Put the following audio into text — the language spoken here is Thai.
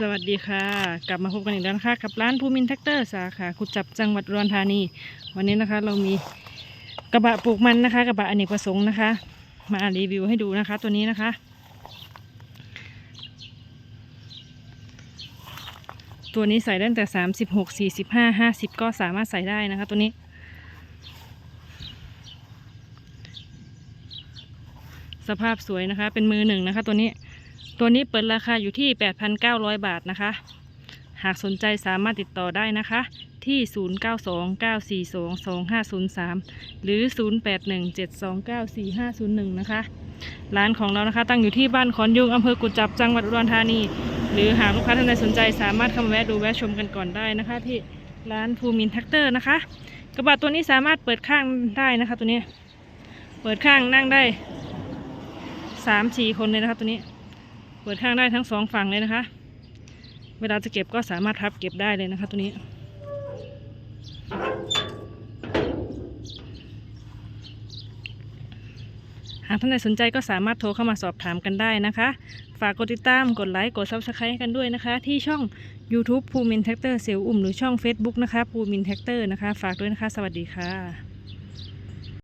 สวัสดีค่ะ กลับมาพบกันอีกแล้วนะคะ กับร้านภูมินแท็กเตอร์สาขาขุดจับจังหวัดอุดรธานี วันนี้นะคะ เรามีกระบะปลูกมันนะคะ กระบะอเนกประสงค์นะคะ มารีวิวให้ดูนะคะ ตัวนี้นะคะ ตัวนี้ใส่ได้ตั้งแต่สามสิบหกสี่สิบห้าห้าสิบก็สามารถใส่ได้นะคะ ตัวนี้ สภาพสวยนะคะ เป็นมือหนึ่งนะคะ ตัวนี้ ตัวนี้เปิดราคาอยู่ที่ 8,900 บาทนะคะ หากสนใจสามารถติดต่อได้นะคะ ที่ 0929422503 หรือ 0817294501 นะคะ ร้านของเรานะคะ ตั้งอยู่ที่บ้านขอนยุงอำเภอกุจจับจังหวัดอุดรธานี หรือหากลูกค้าท่านใดสนใจสามารถเข้ามาแวะดูแวะชมกันก่อนได้นะคะ ที่ร้านภูมินแท็กเตอร์นะคะ กระบะตัวนี้สามารถเปิดข้างได้นะคะ ตัวนี้ เปิดข้างนั่งได้สามสี่คนเลยนะคะตัวนี้ เปิดข้างได้ทั้งสองฝั่งเลยนะคะ เวลาจะเก็บก็สามารถพับเก็บได้เลยนะคะตัวนี้ หากท่านใดสนใจก็สามารถโทรเข้ามาสอบถามกันได้นะคะ ฝากกดติดตามกดไลค์กดซับสไครต์กันด้วยนะคะ ที่ช่อง YouTube ภูมินแท็กเตอร์เซลล์อุ่มหรือช่อง Facebook นะคะภูมินแท็กเตอร์นะคะ ฝากด้วยนะคะ สวัสดีค่ะ